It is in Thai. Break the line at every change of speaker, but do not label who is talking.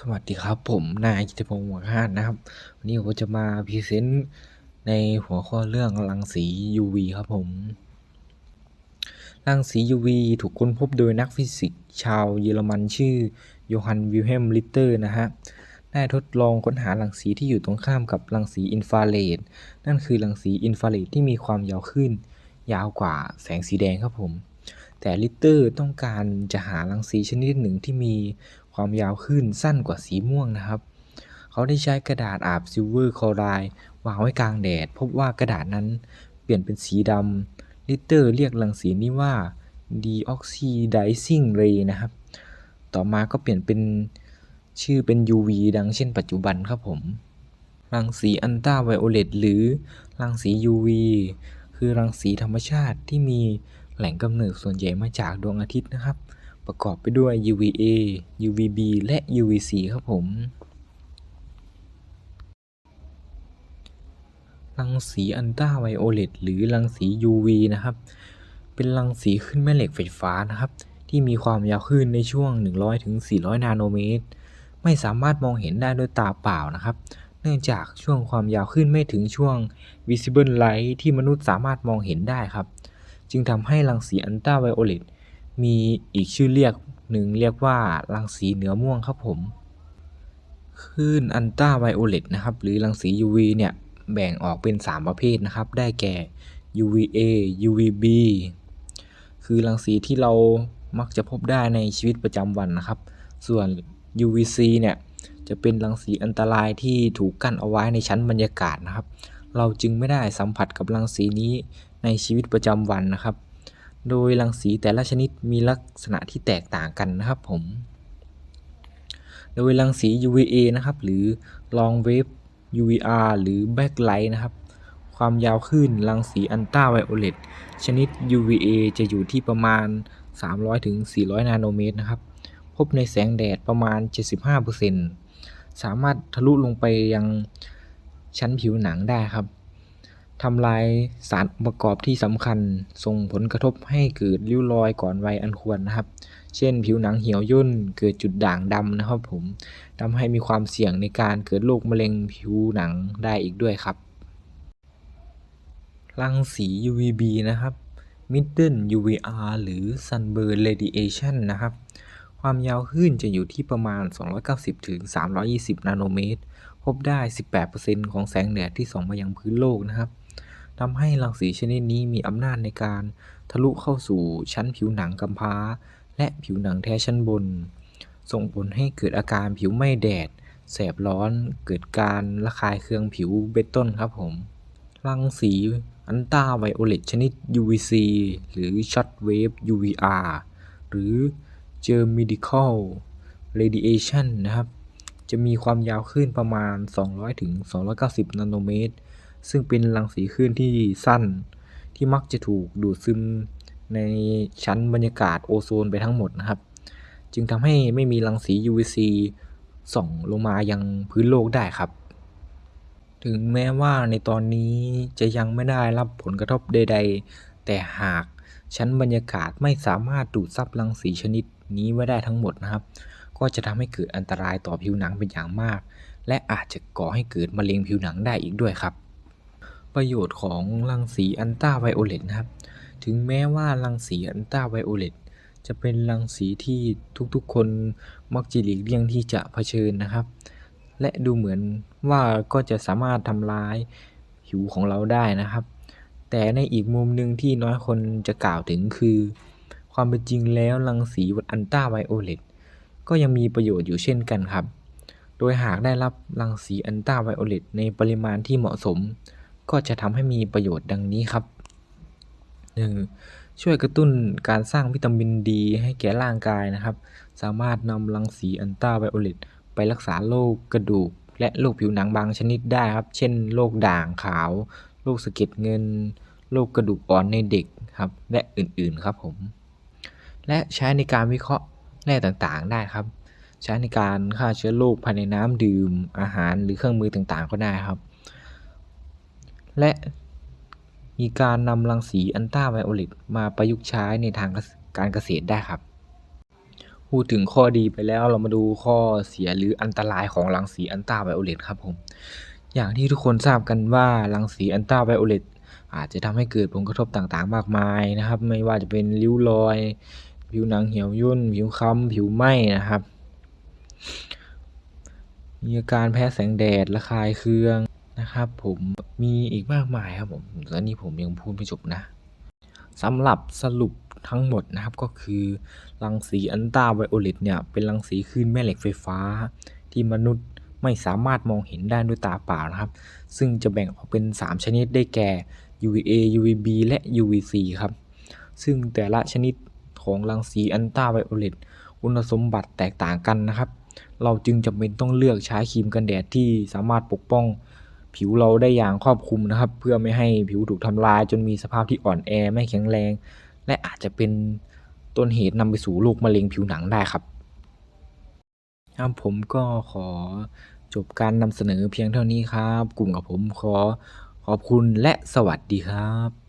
สวัสดีครับผมนายกิติพงศ์หัวหาดนะครับ วันนี้ผมจะมาพรีเซนต์ในหัวข้อเรื่องรังสี UV ครับผม รังสี UV ถูกค้นพบโดยนักฟิสิกส์ชาวเยอรมันชื่อโยฮันวิลเฮมลิตเตอร์นะฮะ ได้ทดลองค้นหารังสีที่อยู่ตรงข้ามกับรังสีอินฟราเรดนั่นคือรังสีอินฟราเรดที่มีความยาวขึ้น ยาวกว่าแสงสีแดงครับผมแต่ลิตเตอร์ต้องการจะหารังสีชนิดหนึ่งที่มี ความยาวขึ้นสั้นกว่าสีม่วงนะครับ เขาได้ใช้กระดาษอาบซิลเวอร์คลอไรด์วางไว้กลางแดด พบว่ากระดาษนั้นเปลี่ยนเป็นสีดำลิเตอร์เรียกรังสีนี้ว่า deoxidizing ray นะครับ ต่อมาก็เปลี่ยนเป็นชื่อเป็น UV ดังเช่นปัจจุบันครับผม รังสีอัลตราไวโอเลตหรือรังสี UV คือรังสีธรรมชาติที่มีแหล่งกำเนิดส่วนใหญ่มาจากดวงอาทิตย์นะครับ ประกอบไปด้วย UVA UVB และ UVC ครับผม รังสีอัลตราไวโอเลตหรือรังสี UV นะครับ เป็นรังสีขึ้นแม่เหล็กไฟฟ้านะครับ ที่มีความยาวคลื่นในช่วง 100-400 นาโนเมตร ไม่สามารถมองเห็นได้ด้วยตาเปล่านะครับ เนื่องจากช่วงความยาวคลื่นไม่ถึงช่วง visible light ที่มนุษย์สามารถมองเห็นได้ครับ จึงทำให้รังสีอัลตราไวโอเลต มีอีกชื่อเรียกหนึ่งเรียกว่ารังสีเหนือม่วงครับผมคลื่นอัลตราไวโอเลตนะครับ หรือรังสี UV เนี่ย แบ่งออกเป็น 3 ประเภทนะครับ ได้แก่ UVA UVB คือรังสีที่เรามักจะพบได้ในชีวิตประจำวันนะครับ ส่วน UVC เนี่ย จะเป็นรังสีอันตรายที่ถูกกั้นเอาไว้ในชั้นบรรยากาศนะครับ เราจึงไม่ได้สัมผัสกับรังสีนี้ในชีวิตประจำวันนะครับ โดยรังสีแต่ละชนิดมีลักษณะที่แตกต่างกันนะครับผม โดยรังสี UVA นะครับ หรือ long wave UVR หรือ backlight นะครับ ความยาวคลื่นรังสีอัลตราไวโอเลตชนิด UVA จะอยู่ที่ประมาณ 300-400 นาโนเมตรนะครับ พบในแสงแดดประมาณ 75%สามารถทะลุลงไปยังชั้นผิวหนังได้ครับ ทำลายสารองค์ประกอบที่สำคัญ ส่งผลกระทบให้เกิดริ้วรอยก่อนวัยอันควรนะครับ เช่น ผิวหนังเหี่ยวย่นเกิดจุดด่างดำนะครับผมทำให้มีความเสี่ยงในการเกิดโรคมะเร็งผิวหนังได้อีกด้วยครับรังสี UVB นะครับ Middle UVR หรือ Sunburn Radiation นะครับ ความยาวคลื่นจะอยู่ที่ประมาณ 290-320 นาโนเมตร พบได้ 18%ของแสงแดดที่ส่องมายังพื้นโลกนะครับ ทำให้รังสีชนิดนี้มีอำนาจในการทะลุเข้าสู่ชั้นผิวหนังกำพร้า และผิวหนังแท้ชั้นบน ส่งผลให้เกิดอาการผิวไหม้แดด แสบร้อนเกิดการระคายเคืองผิวเป็นต้นครับผม รังสีอัลตราไวโอเลตชนิด UVC หรือ Short Wave UVR หรือ Germedical Radiation นะครับ จะมีความยาวคลื่นประมาณ 200-290 นาโนเมตร ซึ่งเป็นรังสีคลื่นที่สั้น ที่มักจะถูกดูดซึมในชั้นบรรยากาศโอโซนไปทั้งหมดนะครับ จึงทำให้ไม่มีรังสี UVC ส่องลงมายังพื้นโลกได้ครับ ถึงแม้ว่าในตอนนี้จะยังไม่ได้รับผลกระทบใด ๆ แต่หากชั้นบรรยากาศไม่สามารถดูดซับรังสีชนิดนี้ไว้ได้ทั้งหมดนะครับ ก็จะทำให้เกิดอันตรายต่อผิวหนังเป็นอย่างมาก และอาจจะก่อให้เกิดมะเร็งผิวหนังได้อีกด้วยครับ ประโยชน์ของรังสีอัลตราไวโอเลตนะครับ ถึงแม้ว่ารังสีอัลตราไวโอเลตจะเป็นรังสีที่ทุกๆ คนมักจะหลีกเลี่ยงที่จะเผชิญนะครับ และดูเหมือนว่าก็จะสามารถทำร้ายผิวของเราได้นะครับ แต่ในอีกมุมหนึ่งที่น้อยคนจะกล่าวถึงคือ ความเป็นจริงแล้วรังสีอัลตราไวโอเลตก็ยังมีประโยชน์อยู่เช่นกันครับ โดยหากได้รับรังสีอัลตราไวโอเลตในปริมาณที่เหมาะสม ก็จะทำให้มีประโยชน์ดังนี้ครับ 1. ช่วยกระตุ้นการสร้างวิตามินดีให้แก่ร่างกายนะครับ สามารถนำรังสีอัลตราไวโอเลตไปรักษาโรคกระดูก และโรคผิวหนังบางชนิดได้ครับ เช่นโรคด่างขาว โรคสะเก็ดเงิน โรคกระดูกอ่อนในเด็กครับ และอื่นๆครับผม และใช้ในการวิเคราะห์แร่ต่างๆ ได้ครับ ใช้ในการฆ่าเชื้อโรคภายในน้ำดื่มอาหารหรือเครื่องมือต่างๆ ก็ได้ครับ และมีการนำรังสีอัลตราไวโอเลตมาประยุกต์ใช้ในทางการเกษตรได้ครับ พูดถึงข้อดีไปแล้วเรามาดูข้อเสียหรืออันตรายของรังสีอัลตราไวโอเลตครับผม อย่างที่ทุกคนทราบกันว่ารังสีอัลตราไวโอเลตอาจจะทำให้เกิดผลกระทบต่างๆ มากมายนะครับ ไม่ว่าจะเป็นริ้วรอย ผิวหนังเหี่ยวย่น ผิวคล้ำผิวไหม้นะครับ มีอาการแพ้แสงแดดระคายเคือง นะครับผมมีอีกมากมายครับผมตอนนี้ผมยังพูดไม่จบนะสำหรับสรุปทั้งหมดนะครับก็คือรังสีอัลตราไวโอเลตเนี่ยเป็นรังสีคลื่นแม่เหล็กไฟฟ้า ที่มนุษย์ไม่สามารถมองเห็นได้ด้วยตาเปล่านะครับ ซึ่งจะแบ่งออกเป็น 3 ชนิดได้แก่ UVA UVB และ UVC ครับ ซึ่งแต่ละชนิดของรังสีอัลตราไวโอเลตคุณสมบัติแตกต่างกันนะครับ เราจึงจำเป็นต้องเลือกใช้ครีมกันแดดที่สามารถปกป้อง ผิวเราได้อย่างครอบคลุมนะครับ เพื่อไม่ให้ผิวถูกทำลาย จนมีสภาพที่อ่อนแอไม่แข็งแรง และอาจจะเป็นต้นเหตุนำไปสู่โรคมะเร็งผิวหนังได้ครับครับผมก็ขอจบการนำเสนอเพียงเท่านี้ครับ กลุ่มกับผมขอขอบคุณและสวัสดีครับ